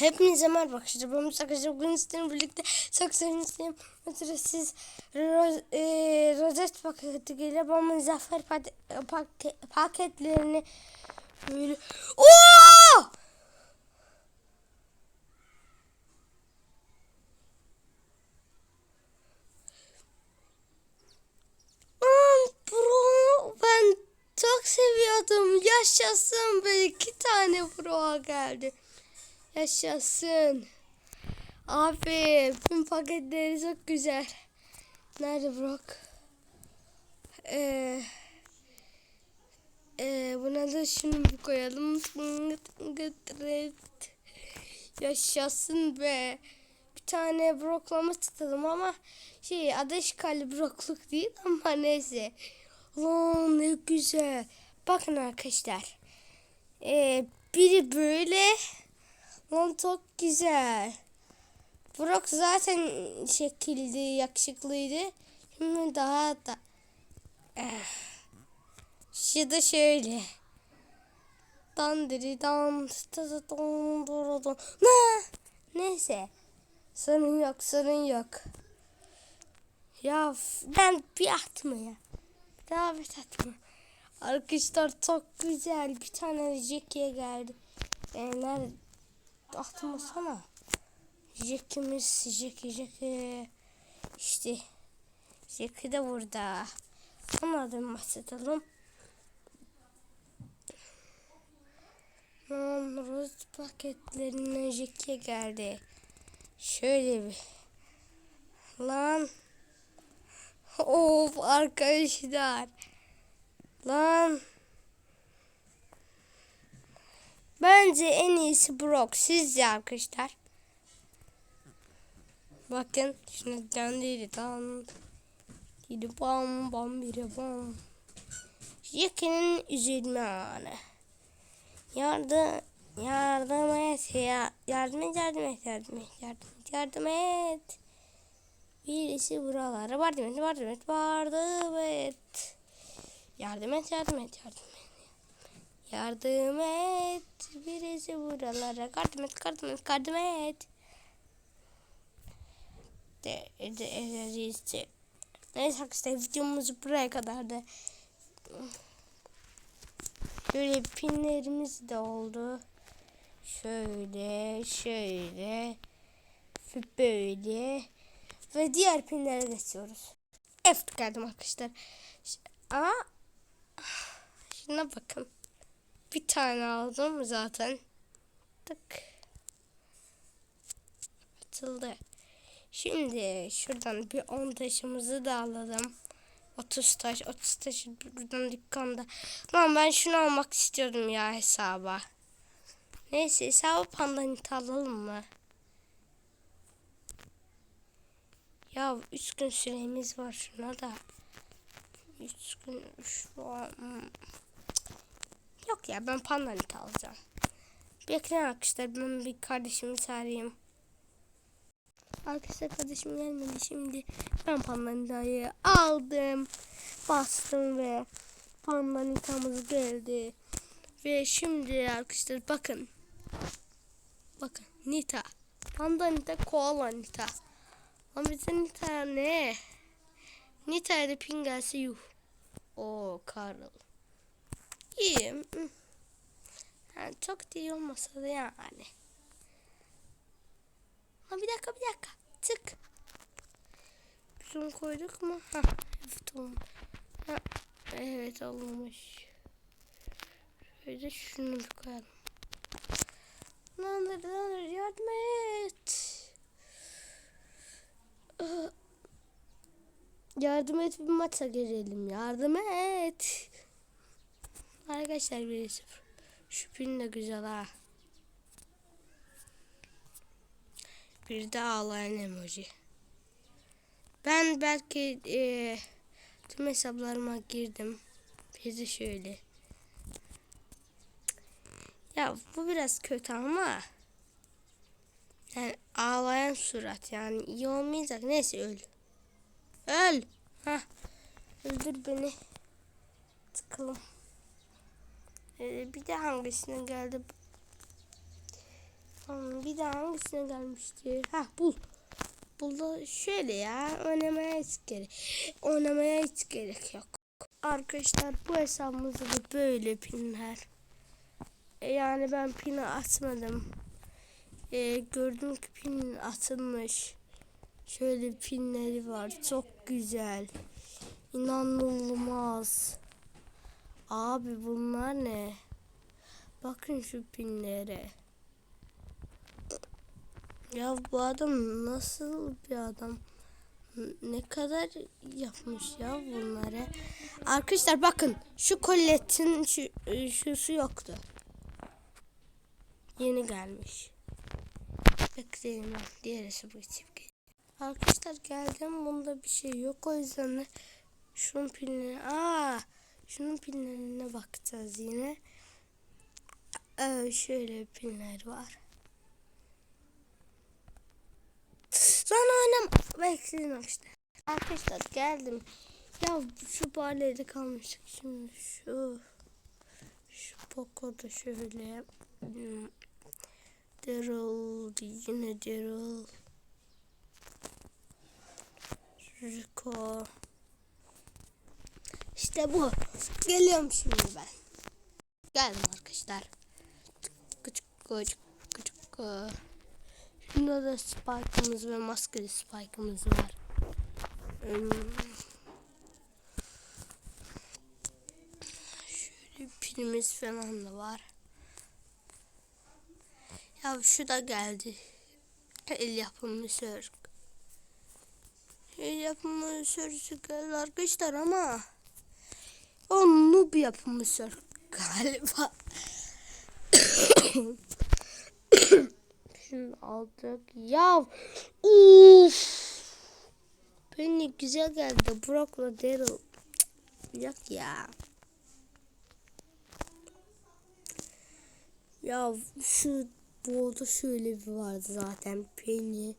Hepinize merhaba arkadaşlar. Ben Musa arkadaşlar. Bugün sizinle birlikte çok sevinçliyim. Mesela siz roz, e, rozet paketi geliyor. Ben muzaffer paket, paket, paketlerini böyle... Oo! Çok seviyordum. Yaşasın be iki tane bro geldi. Yaşasın. Abi tüm paketleri çok güzel. Nerede Brock? Ee, ee, buna da şunu koyalım. Yaşasın be. Bir tane Brock'lama tutalım ama şey adı işgali Brock'luk değil ama neyse. Lan ne güzel. Bakın arkadaşlar. Ee, biri böyle Lan çok güzel. Brock zaten şekildi, yakışıklıydı. Şimdi daha da... Eh. Şu da şöyle. Dandiri dan dan dan dan dan. Ne? Neyse. Sorun yok, sorun yok. Ya ben bir atma ya. Daha atma. Arkadaşlar çok güzel. Bir tane Jack'e geldi. E, nerede? Atmasana. Jack'imiz Jack Jack işte Jack de burada. Onlardan bahsedelim. Lan roz paketlerinden Jack'e geldi. Şöyle bir. Lan. Of arkadaşlar. Lan. Bence en iyisi Brock. Sizce arkadaşlar? Bakın şuna döndüydü tam. Gidi bam bam biri bam. Jack'in üzülme anı. Yardım yardım et ya yardım et yardım et yardım et yardım et yardım et. Birisi buralara yardım et yardım et yardım et. Yardım et yardım et yardım et. Yardım et. Birisi buralara. Yardım et, yardım et, yardım et. De, de, de, de. Neyse arkadaşlar videomuz buraya kadardı. Böyle pinlerimiz de oldu. Şöyle, şöyle. Böyle. Ve diğer pinlere geçiyoruz. F tıkladım arkadaşlar. Ama şuna bakın. Bir tane aldım zaten. Tık. Atıldı. Şimdi şuradan bir 10 taşımızı da alalım. 30 taş, 30 taş buradan dükkanda. Lan ben şunu almak istiyordum ya hesaba. Neyse hesabı pandanit alalım mı? Ya 3 gün süremiz var şuna da. 3 gün şu an... Yok ya ben pandanit alacağım. Bekleyin arkadaşlar ben bir kardeşimi çağırayım. Arkadaşlar kardeşim gelmedi şimdi. Ben pandanitayı aldım. Bastım ve pandanitamız geldi. Ve şimdi arkadaşlar bakın. Bakın Nita. Pandanita koala Nita. Ama bize Nita ne? Nita'ya da pin gelse yuh. Oo Carl. İyiyim. Yani çok iyi olmasa da yani. Ha bir dakika bir dakika. Tık. Şunu koyduk mu? Ha, evet tamam. Ha, evet olmuş. Şöyle şunu bir koyalım. Landır landır yardım et. Ah. Yardım et bir maça girelim. Yardım et. Arkadaşlar 1-0. Şu pin de güzel ha. Bir de ağlayan emoji. Ben belki e, tüm hesaplarıma girdim. Bir de şöyle. Ya bu biraz kötü ama yani ağlayan surat yani iyi olmayacak. Neyse öl. Öl. Ha. Öldür beni. Tıkalım. Ee, bir de hangisine geldi? Bir daha hangisine gelmişti? Ha bul. Buldu şöyle ya oynamaya hiç gerek. Oynamaya hiç gerek yok. Arkadaşlar bu hesabımızda da böyle pinler. E, Yani ben pini atmadım. E, gördüm ki pin atılmış. Şöyle pinleri var. Çok güzel. İnanılmaz. Abi bunlar ne? Bakın şu pinlere. Ya bu adam nasıl bir adam? Ne kadar yapmış ya bunları? Arkadaşlar bakın şu kolletin şu, e, şusu yoktu. Yeni gelmiş. Bekleyin ben diğer hesabı geçip. Arkadaşlar geldim bunda bir şey yok o yüzden de şunun pilini aa şunun pillerine bakacağız yine. Ee, şöyle pinler var. Sonra oynam. Bekleyin işte. Arkadaşlar geldim. Ya şu barlerde kalmıştık şimdi şu şu Poco'da şöyle hmm, Daryl yine Daryl Rico İşte bu. Geliyorum şimdi ben. Geldim arkadaşlar. Küçük küçük küçük. Şunda da spike'ımız ve maskeli spike'ımız var. Şöyle pilimiz falan da var. Ya şu da geldi. El yapımı sörk. El yapımı sörcü geldi arkadaşlar ama o noob yapımı sörk galiba. Şunu aldık. Ya uf. Beni güzel geldi. Brock'la Daryl. Yok ya. Ya şu burada şöyle bir vardı zaten. Penny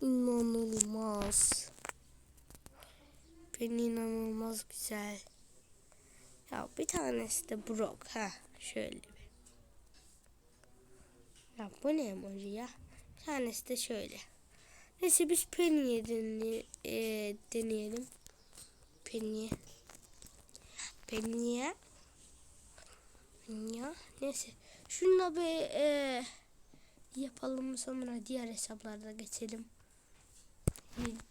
inanılmaz. Penny inanılmaz güzel. Ya bir tanesi de Brock. Ha şöyle bir. Ya bu ne emoji ya? Bir tanesi de şöyle. Neyse biz Penny'e deney e, deneyelim. Penny'e. Penny'e. Ya neyse. Şunu bir e, yapalım sonra diğer hesaplarda geçelim.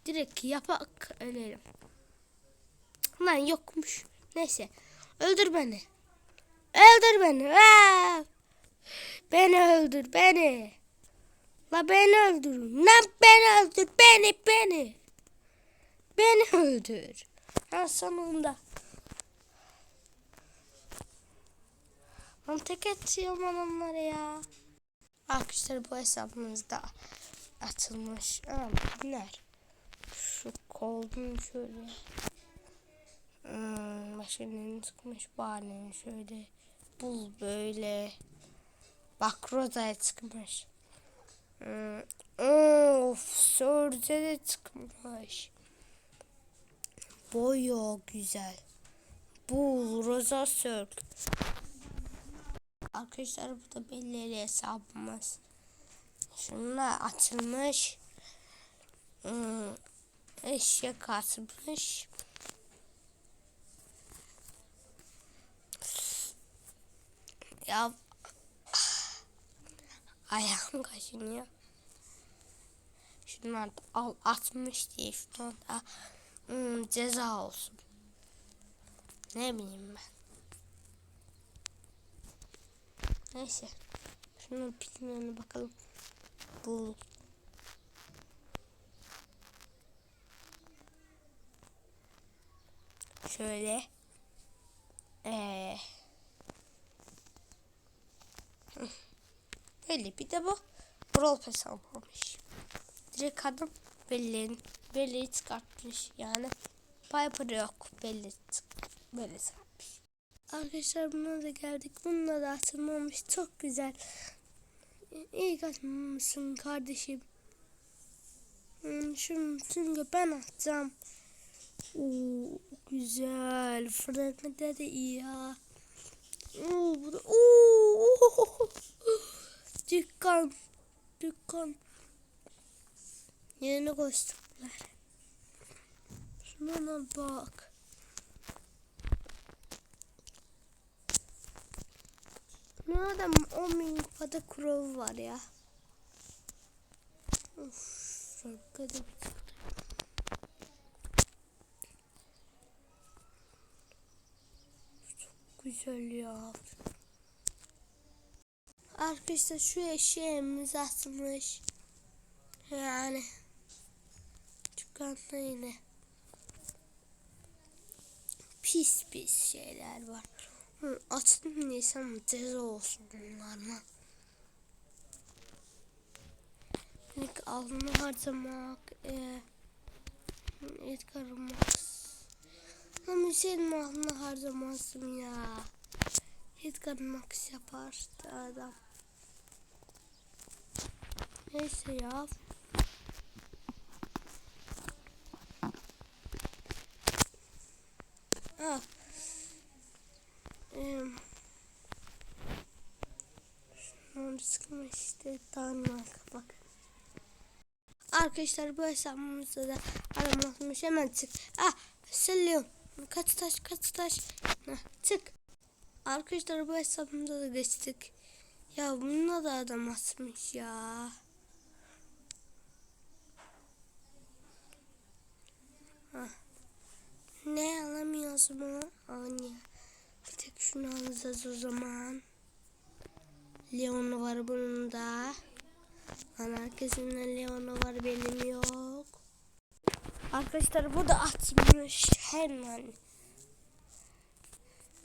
Direkt yapak ölelim. Lan yokmuş. Neyse. Öldür beni. Öldür beni. Aa! Beni öldür beni. La beni öldür. Lan beni öldür. Beni beni. Beni öldür. Ha sonunda. Lan tek atıyorum adamları ya. Arkadaşlar bu hesabımızda atılmış. Ama bunlar. Şu kolun şöyle. Hmm, başka çıkmış bari şöyle. Bul böyle. Bak Roza'ya çıkmış. Hmm, of Sörde de çıkmış. Boyo güzel. Bu Rosa Sörk. Arkadaşlar bu da belli hesabımız. Şunlar açılmış. Hmm, eşek atmış. Ya ayağım kaşınıyor. Şunlar da al atmış diye şunlar da hmm, ceza olsun. Ne bileyim ben. Neyse. Şunun pillerine bakalım. Bu şöyle ee, Böyle bir de bu Brawl Pass almamış. Direkt adam belleğin belleği çıkartmış yani. Piper yok belli böyle çıkartmış. Arkadaşlar buna da geldik. Bununla da atılmamış. Çok güzel. İyi atmamışsın kardeşim. Hmm, Şunu çünkü ben atacağım. Oo, güzel. Fragmente de iyi ya. Oo, bu da, oo, Dükkan. dükkan. Yeni kostümler. Şuna bak. Ne adam 10 bin kupada kuralı var ya. Of, arkada bir. Çok güzel ya. Arkadaşlar şu eşeğimiz atmış. Yani dükkanda yine pis pis şeyler var. Hı, Atın niysem ceza olsun bunlarla. İlk alnı harcamak, e, et karamak. Ama senin alnı harcamazsın ya. Et karamak yapar adam. Neyse ya. Ah. Eee. Şunu sıkma işte Danimarka bak. Arkadaşlar bu hesabımızda da aramazmış hemen çık. Ah Selyon kaç taş kaç taş. Heh, çık. Arkadaşlar bu hesabımıza da geçtik. Ya bununla da adam atmış ya. Ne alamıyoruz mu? Anya. Bir tek şunu alacağız o zaman. Leon var bunun da. Lan herkesin de Leon'u var benim yok. Arkadaşlar bu da atmış hemen.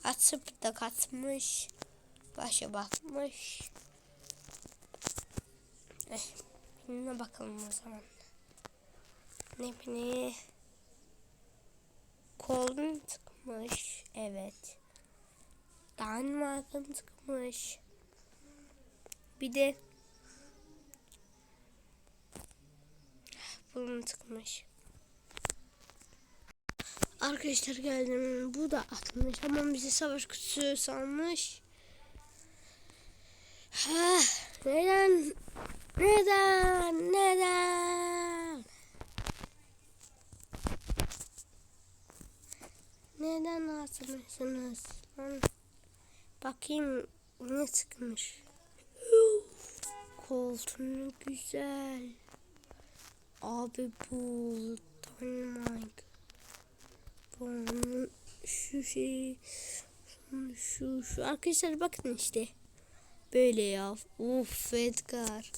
Atıp da katmış. Başa bakmış. Eh, birine bakalım o zaman. Ne ne? Kolun çıkmış. Evet. Danimarka'nın çıkmış. Bir de bunun çıkmış. Arkadaşlar geldim. Bu da atmış ama bizi savaş kutusu sanmış. Ha, neden? Neden? Neden? Neden atmışsınız? Lan, Bakayım ne çıkmış. Koltuğu güzel. Abi bu Dynamite. Bunun şu şey şu şu arkadaşlar bakın işte. Böyle ya. Uf Edgar.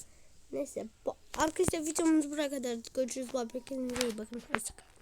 Neyse bu, arkadaşlar videomuz buraya kadar. Görüşürüz. Bye. İyi bakın. Hoşçakalın.